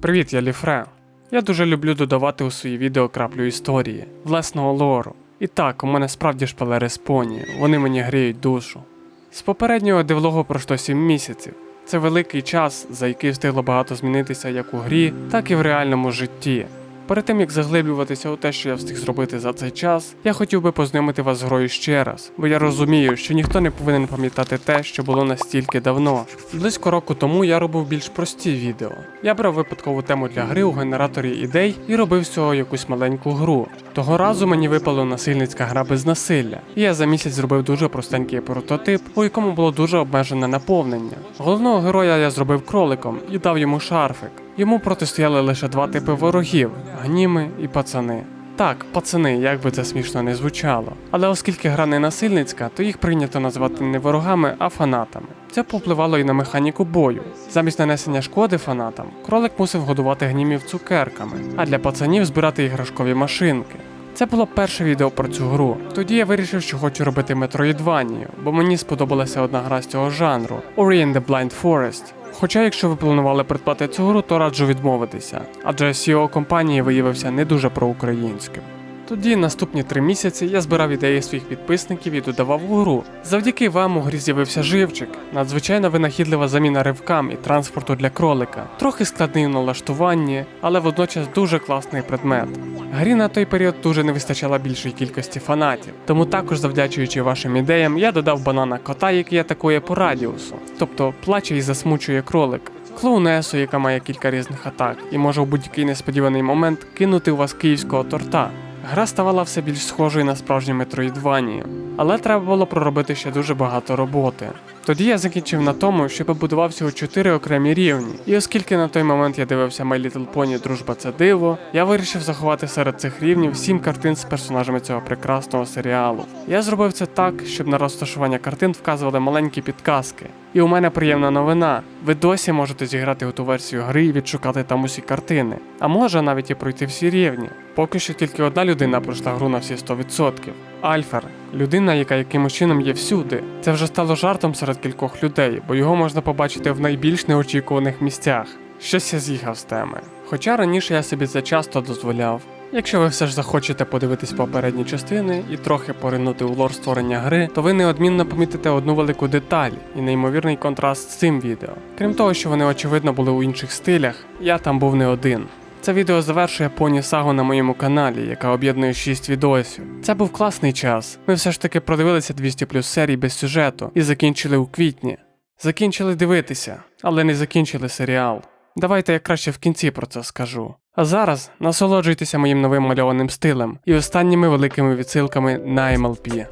Привіт, я Ліфре. Я дуже люблю додавати у свої відео краплю історії, власного лору. І так, у мене справді шпалери з поні, вони мені гріють душу. З попереднього девлогу пройшло 7 місяців. Це великий час, за який встигло багато змінитися як у грі, так і в реальному житті. Перед тим як заглиблюватися у те, що я встиг зробити за цей час, я хотів би познайомити вас з грою ще раз, бо я розумію, що ніхто не повинен пам'ятати те, що було настільки давно. Близько року тому я робив більш прості відео. Я брав випадкову тему для гри у генераторі ідей і робив з цього якусь маленьку гру. Того разу мені випала насильницька гра без насилля, і я за місяць зробив дуже простенький прототип, у якому було дуже обмежене наповнення. Головного героя я зробив кроликом і дав йому шарфик. Йому протистояли лише два типи ворогів гніми і пацани. Так, пацани, як би це смішно не звучало. Але оскільки гра не насильницька, то їх прийнято називати не ворогами, а фанатами. Це повпливало і на механіку бою. Замість нанесення шкоди фанатам, кролик мусив годувати гнімів цукерками, а для пацанів збирати іграшкові машинки. Це було перше відео про цю гру. Тоді я вирішив, що хочу робити Метроїдванію, бо мені сподобалася одна гра з цього жанру Ori and the Blind Forest. Хоча, якщо ви планували придбати цю гру, то раджу відмовитися, адже SEO компанії виявився не дуже проукраїнським. Тоді наступні три місяці я збирав ідеї своїх підписників і додавав у гру. Завдяки вам у грі з'явився живчик, надзвичайно винахідлива заміна ривкам і транспорту для кролика, трохи складний у налаштуванні, але водночас дуже класний предмет. Грі на той період дуже не вистачало більшої кількості фанатів, тому також завдячуючи вашим ідеям, я додав банана кота, який атакує по радіусу, тобто плаче і засмучує кролик. Клоунесу, яка має кілька різних атак, і може у будь-який несподіваний момент кинути у вас київського торта. Гра ставала все більш схожою на справжню метроїдванію, але треба було проробити ще дуже багато роботи. Тоді я закінчив на тому, що побудував всього чотири окремі рівні, і оскільки на той момент я дивився My Little Pony Дружба це диво, я вирішив заховати серед цих рівнів сім картин з персонажами цього прекрасного серіалу. Я зробив це так, щоб на розташування картин вказували маленькі підказки. І у мене приємна новина. Ви досі можете зіграти у ту версію гри і відшукати там усі картини, а може навіть і пройти всі рівні. Поки що тільки одна людина пройшла гру на всі 100%. Альфер людина, яка якимось чином є всюди. Це вже стало жартом серед кількох людей, бо його можна побачити в найбільш неочікуваних місцях. Щось я з'їхав з теми. Хоча раніше я собі це часто дозволяв. Якщо ви все ж захочете подивитись попередні частини і трохи поринути у лор створення гри, то ви неодмінно помітите одну велику деталь і неймовірний контраст з цим відео. Крім того, що вони очевидно були у інших стилях, я там був не один. Це відео завершує поні сагу на моєму каналі, яка об'єднує 6 відосів. Це був класний час. Ми все ж таки продивилися 200 плюс серій без сюжету і закінчили у квітні. Закінчили дивитися, але не закінчили серіал. Давайте я краще в кінці про це скажу. А зараз насолоджуйтеся моїм новим мальованим стилем і останніми великими відсилками на MLP.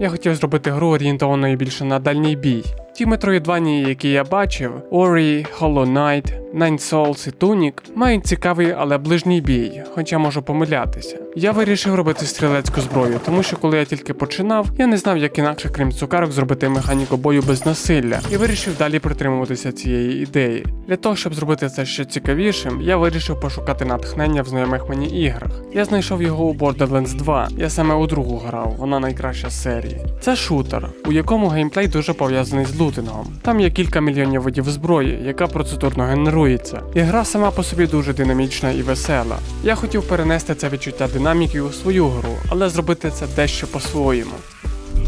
Я хотів зробити гру орієнтованою більше на дальній бій. Ті метроїдванії, які я бачив, Ori, Hollow Knight, Nine Souls і Tunic, мають цікавий, але ближній бій, хоча можу помилятися. Я вирішив робити стрілецьку зброю, тому що коли я тільки починав, я не знав, як інакше, крім цукарок, зробити механіку бою без насилля, і вирішив далі притримуватися цієї ідеї. Для того, щоб зробити це ще цікавішим, я вирішив пошукати натхнення в знайомих мені іграх. Я знайшов його у Borderlands 2. Я саме у другу грав, вона найкраща з серії. Це шутер, у якому геймплей дуже пов'язаний з лутингом. Там є кілька мільйонів видів зброї, яка процедурно генерується. І гра сама по собі дуже динамічна і весела. Я хотів перенести це відчуття динаміки у свою гру, але зробити це дещо по-своєму.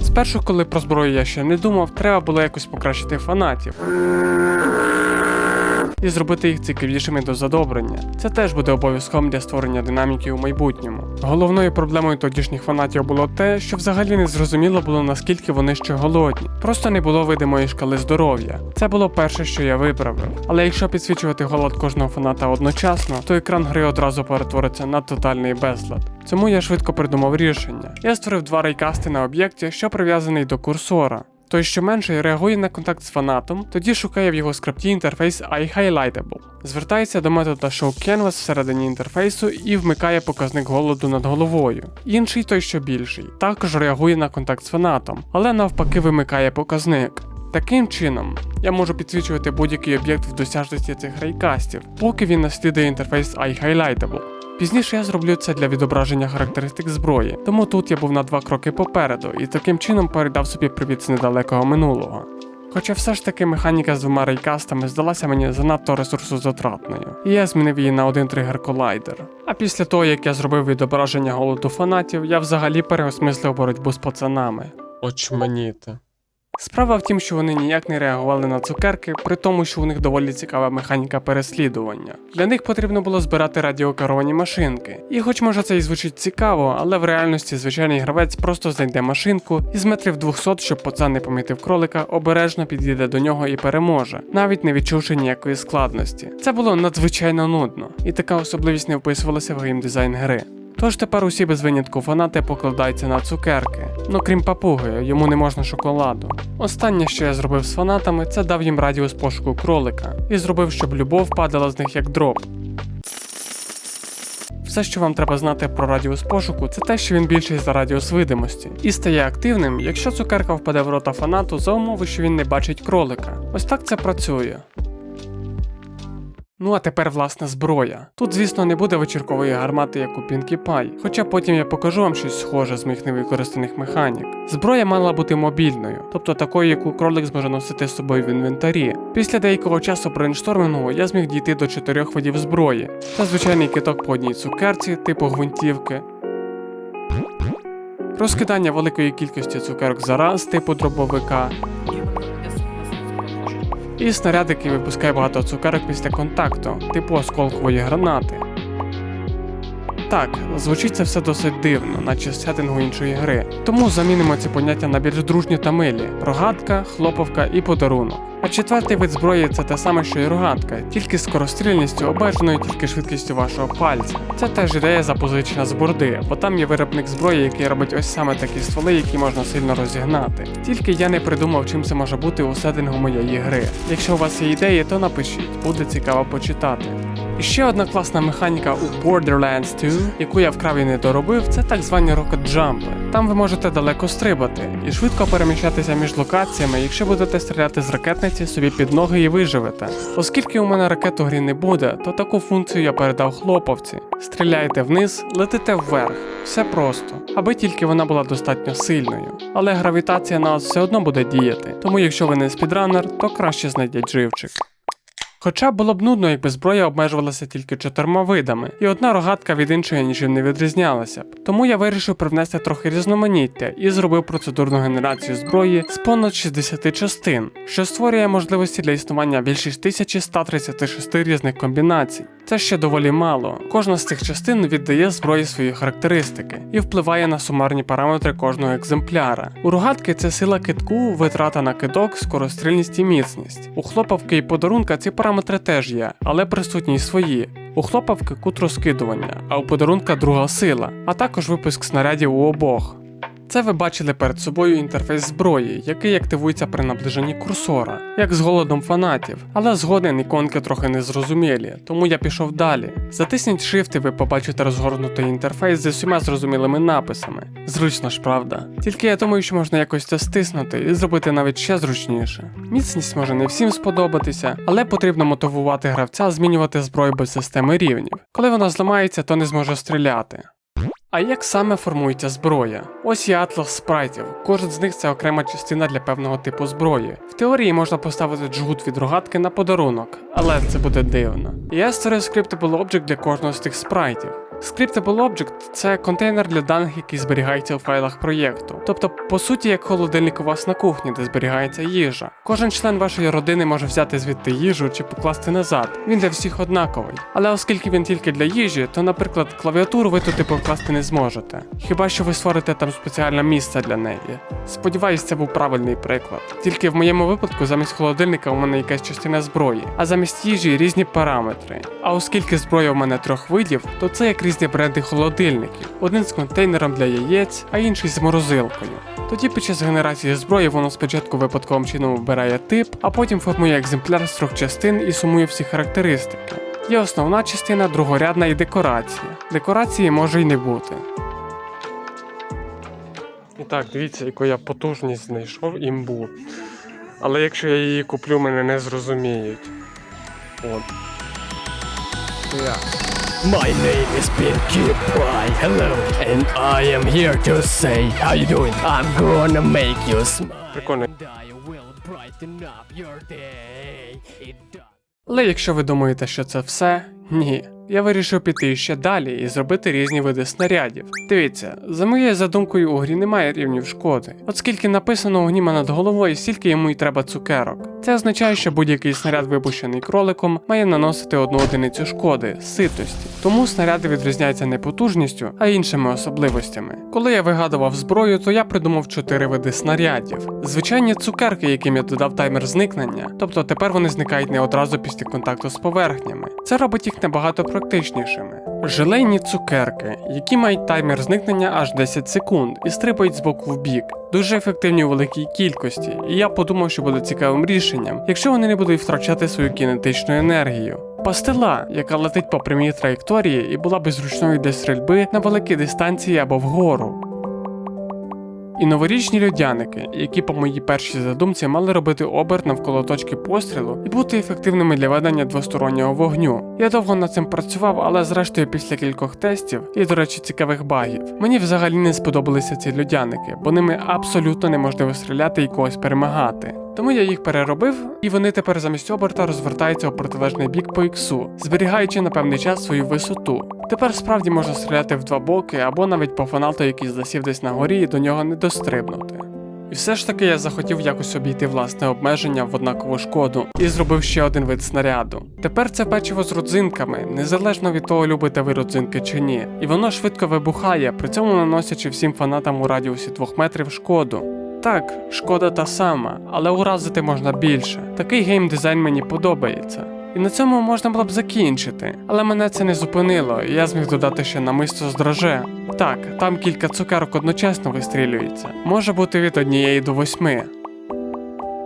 Спершу, коли про зброю я ще не думав, треба було якось покращити фанатів. І зробити їх цікавішими до задобрення. Це теж буде обов'язком для створення динаміки у майбутньому. Головною проблемою тодішніх фанатів було те, що взагалі не зрозуміло було наскільки вони ще голодні. Просто не було видимої шкали здоров'я. Це було перше, що я виправив. Але якщо підсвічувати голод кожного фаната одночасно, то екран гри одразу перетвориться на тотальний безлад. Тому я швидко придумав рішення. Я створив два рейкасти на об'єкті, що прив'язаний до курсора. Той, що менший реагує на контакт з фанатом, тоді шукає в його скрипті інтерфейс iHighlightable. Звертається до метода ShowCanvas всередині інтерфейсу і вмикає показник голоду над головою. Інший той, що більший, також реагує на контакт з фанатом, але навпаки вимикає показник. Таким чином, я можу підсвічувати будь-який об'єкт в досяжності цих рейкастів, поки він наслідує інтерфейс iHighlightable. Пізніше я зроблю це для відображення характеристик зброї, тому тут я був на два кроки попереду і таким чином передав собі привіт з недалекого минулого. Хоча все ж таки механіка з двома рейкастами здалася мені занадто ресурсозатратною, і я змінив її на один тригер колайдер. А після того, як я зробив відображення голоду фанатів, я взагалі переосмислив боротьбу з пацанами. Очманіти. Справа в тім, що вони ніяк не реагували на цукерки, при тому, що у них доволі цікава механіка переслідування. Для них потрібно було збирати радіокеровані машинки. І хоч може це і звучить цікаво, але в реальності звичайний гравець просто знайде машинку і з метрів 200, щоб пацан не помітив кролика, обережно підійде до нього і переможе, навіть не відчувши ніякої складності. Це було надзвичайно нудно, і така особливість не вписувалася в геймдизайн гри. Тож тепер усі без винятку фанати покладаються на цукерки. Ну крім папуги, йому не можна шоколаду. Останнє, що я зробив з фанатами, це дав їм радіус пошуку кролика і зробив, щоб любов падала з них як дроб. Все, що вам треба знати про радіус пошуку, це те, що він більший за радіус видимості, і стає активним, якщо цукерка впаде в рота фанату за умови, що він не бачить кролика. Ось так це працює. Ну а тепер власне зброя. Тут, звісно, не буде вечіркової гармати, як у Pinkie Pie, хоча потім я покажу вам щось схоже з моїх невикористаних механік. Зброя мала бути мобільною, тобто такою, яку кролик зможе носити з собою в інвентарі. Після деякого часу брейнштормингу я зміг дійти до чотирьох видів зброї. Це звичайний киток по одній цукерці, типу гвинтівки. Розкидання великої кількості цукерок за раз, типу дробовика, і снаряд, який випускає багато цукерок після контакту, типу осколкової гранати. Так, звучить це все досить дивно, наче з сеттингу іншої гри. Тому замінимо ці поняття на більш дружні та милі: рогатка, хлоповка і подарунок. А четвертий вид зброї це те саме, що і рогатка, тільки з скорострільністю, обмеженою тільки швидкістю вашого пальця. Це теж ідея запозичена з борди, бо там є виробник зброї, який робить ось саме такі стволи, які можна сильно розігнати. Тільки я не придумав, чим це може бути у сеттингу моєї гри. Якщо у вас є ідеї, то напишіть, буде цікаво почитати. Ще одна класна механіка у Borderlands 2, яку я вкрав і не доробив, це так звані Jump. Там ви можете далеко стрибати і швидко переміщатися між локаціями, якщо будете стріляти з ракетниці собі під ноги і виживете. Оскільки у мене ракет у грі не буде, то таку функцію я передав хлоповці. Стріляйте вниз, летите вверх. Все просто, аби тільки вона була достатньо сильною. Але гравітація на вас все одно буде діяти, тому якщо ви не спідранер, то краще знайдіть живчик. Хоча було б нудно, якби зброя обмежувалася тільки чотирма видами, і одна рогатка від іншої нічим не відрізнялася б. Тому я вирішив привнести трохи різноманіття і зробив процедурну генерацію зброї з понад 60 частин, що створює можливості для існування більш ніж 1136 різних комбінацій. Це ще доволі мало. Кожна з цих частин віддає зброї свої характеристики і впливає на сумарні параметри кожного екземпляра. У рогатки це сила китку, витрата на кидок, скорострільність і міцність. У хлопавки і подарунка ці параметри теж є, але присутні свої. У хлопавки кут розкидування, а у подарунка друга сила, а також випуск снарядів у обох. Це ви бачили перед собою інтерфейс зброї, який активується при наближенні курсора, як з голодом фанатів, але згоден іконки трохи незрозумілі, тому я пішов далі. Затисніть Shift і ви побачите розгорнутий інтерфейс з усіма зрозумілими написами. Зручно ж, правда? Тільки я думаю, що можна якось це стиснути і зробити навіть ще зручніше. Міцність може не всім сподобатися, але потрібно мотивувати гравця змінювати зброю без системи рівнів. Коли вона зламається, то не зможе стріляти. А як саме формується зброя? Ось є атлас спрайтів. Кожен з них це окрема частина для певного типу зброї. В теорії можна поставити джгут від рогатки на подарунок, але це буде дивно. Я створив Scriptable Object для кожного з тих спрайтів. Scriptable Object це контейнер для даних, який зберігається у файлах проєкту. Тобто, по суті, як холодильник у вас на кухні, де зберігається їжа. Кожен член вашої родини може взяти звідти їжу чи покласти назад. Він для всіх однаковий. Але оскільки він тільки для їжі, то, наприклад, клавіатуру ви туди покласти не зможете. Хіба що ви створите там спеціальне місце для неї. Сподіваюсь, це був правильний приклад. Тільки в моєму випадку замість холодильника у мене якась частина зброї, а замість їжі різні параметри. А оскільки зброя у мене трьох видів, то це як різні бренди холодильників: один з контейнером для яєць, а інший з морозилкою. Тоді під час генерації зброї воно спочатку випадковим чином вибирає тип, а потім формує екземпляр з трьох частин і сумує всі характеристики. Є основна частина, другорядна і декорація. Декорації може й не бути. І так, дивіться, яку я потужність знайшов імбу. Але якщо я її куплю, мене не зрозуміють. От. Я. My name is Pinkie Pie. Hello, and I am here to say how you doing. I'm gonna make you smile. Прикольно. And I will brighten up your day. It does. Але якщо ви думаєте, що це все, ні. Я вирішив піти ще далі і зробити різні види снарядів. Дивіться, за моєю задумкою у грі немає рівнів шкоди. От скільки написано у гніма над головою, стільки йому й треба цукерок. Це означає, що будь-який снаряд, випущений кроликом, має наносити одну одиницю шкоди ситості. Тому снаряди відрізняються не потужністю, а іншими особливостями. Коли я вигадував зброю, то я придумав чотири види снарядів. Звичайні цукерки, яким я додав таймер зникнення, тобто тепер вони зникають не одразу після контакту з поверхнями. Це робить їх набагато практичнішими. Желейні цукерки, які мають таймер зникнення аж 10 секунд і стрибають з боку в бік. Дуже ефективні у великій кількості, і я подумав, що буде цікавим рішенням, якщо вони не будуть втрачати свою кінетичну енергію. Пастила, яка летить по прямій траєкторії і була би зручною для стрільби на великій дистанції або вгору. І новорічні льодяники, які по моїй першій задумці мали робити оберт навколо точки пострілу і бути ефективними для ведення двостороннього вогню. Я довго над цим працював, але зрештою після кількох тестів і, до речі, цікавих багів, мені взагалі не сподобалися ці льодяники, бо ними абсолютно неможливо стріляти і когось перемагати. Тому я їх переробив, і вони тепер замість оберта розвертаються у протилежний бік по іксу, зберігаючи на певний час свою висоту. Тепер справді можна стріляти в два боки або навіть по фанату, який засів десь на горі і до нього не дострибнути. І все ж таки я захотів якось обійти власне обмеження в однакову шкоду і зробив ще один вид снаряду. Тепер це печиво з родзинками, незалежно від того, любите ви родзинки чи ні. І воно швидко вибухає, при цьому наносячи всім фанатам у радіусі 2 метрів шкоду. Так, шкода та сама, але уразити можна більше. Такий геймдизайн мені подобається. І на цьому можна було б закінчити, але мене це не зупинило, і я зміг додати ще намисто з дроже. Так, там кілька цукерок одночасно вистрілюється, може бути від однієї до восьми.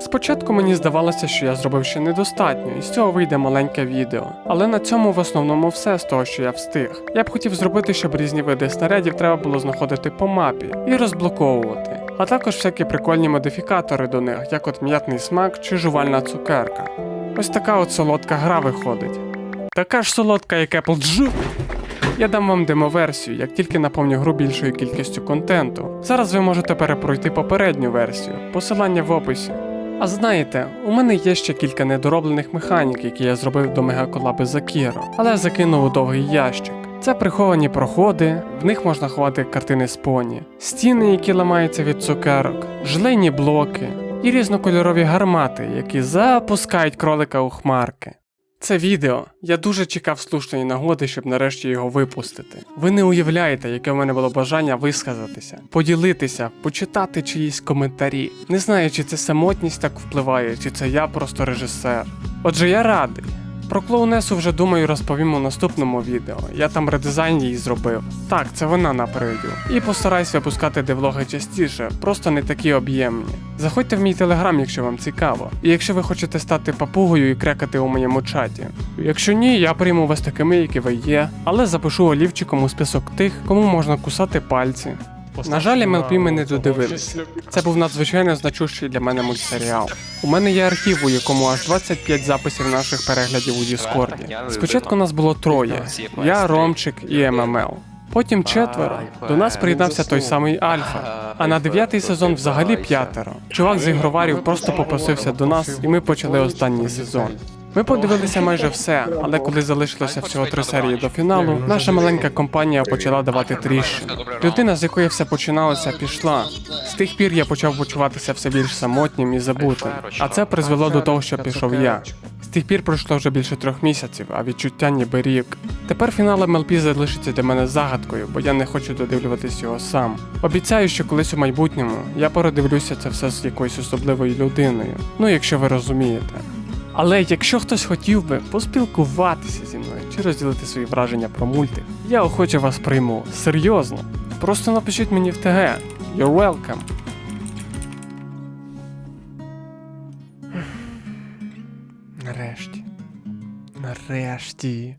Спочатку мені здавалося, що я зробив ще недостатньо, і з цього вийде маленьке відео. Але на цьому в основному все з того, що я встиг. Я б хотів зробити, щоб різні види снарядів треба було знаходити по мапі і розблоковувати, а також всякі прикольні модифікатори до них, як от м'ятний смак чи жувальна цукерка. Ось така от солодка гра виходить. Така ж солодка, як Apple Dж. Я дам вам демоверсію, як тільки наповню гру більшою кількістю контенту. Зараз ви можете перепройти попередню версію, посилання в описі. А знаєте, у мене є ще кілька недороблених механік, які я зробив до мегаколаби Закіро, але закинув у довгий ящик. Це приховані проходи, в них можна ховати картини з поні, стіни, які ламаються від цукерок, жлейні блоки і різнокольорові гармати, які запускають кролика у хмарки. Це відео. Я дуже чекав слушної нагоди, щоб нарешті його випустити. Ви не уявляєте, яке в мене було бажання висказатися, поділитися, почитати чиїсь коментарі. Не знаю, чи це самотність так впливає, чи це я просто режисер. Отже, я радий. Про клоунесу вже думаю розповім у наступному відео. Я там редизайн її зробив. Так, це вона на прев'ю. І постараюсь випускати девлоги частіше, просто не такі об'ємні. Заходьте в мій телеграм, якщо вам цікаво. І якщо ви хочете стати папугою і крекати у моєму чаті. Якщо ні, я прийму вас такими, які ви є, але запишу олівчиком у список тих, кому можна кусати пальці. На жаль, MLP ми не додивились. Це був надзвичайно значущий для мене мультсеріал. У мене є архів, у якому аж 25 записів наших переглядів у Діскорді. Спочатку нас було троє: я, Ромчик і ММЛ. Потім четверо. До нас приєднався той самий Альфа. А на дев'ятий сезон взагалі п'ятеро. Чувак з ігроварів просто попросився до нас, і ми почали останній сезон. Ми подивилися майже все, але коли залишилося всього три серії до фіналу, наша маленька компанія почала давати тріщину. Людина, з якої все починалося, пішла. З тих пір я почав почуватися все більш самотнім і забутим. А це призвело до того, що пішов я. З тих пір пройшло вже більше трьох місяців, а відчуття ніби рік. Тепер фінал МЛП залишиться для мене загадкою, бо я не хочу додивлюватись його сам. Обіцяю, що колись у майбутньому я передивлюся це все з якоюсь особливою людиною. Ну, якщо ви розумієте. Але якщо хтось хотів би поспілкуватися зі мною чи розділити свої враження про мультик, я охоче вас прийму. Серйозно. Просто напишіть мені в ТГ. You're welcome. Нарешті. Нарешті.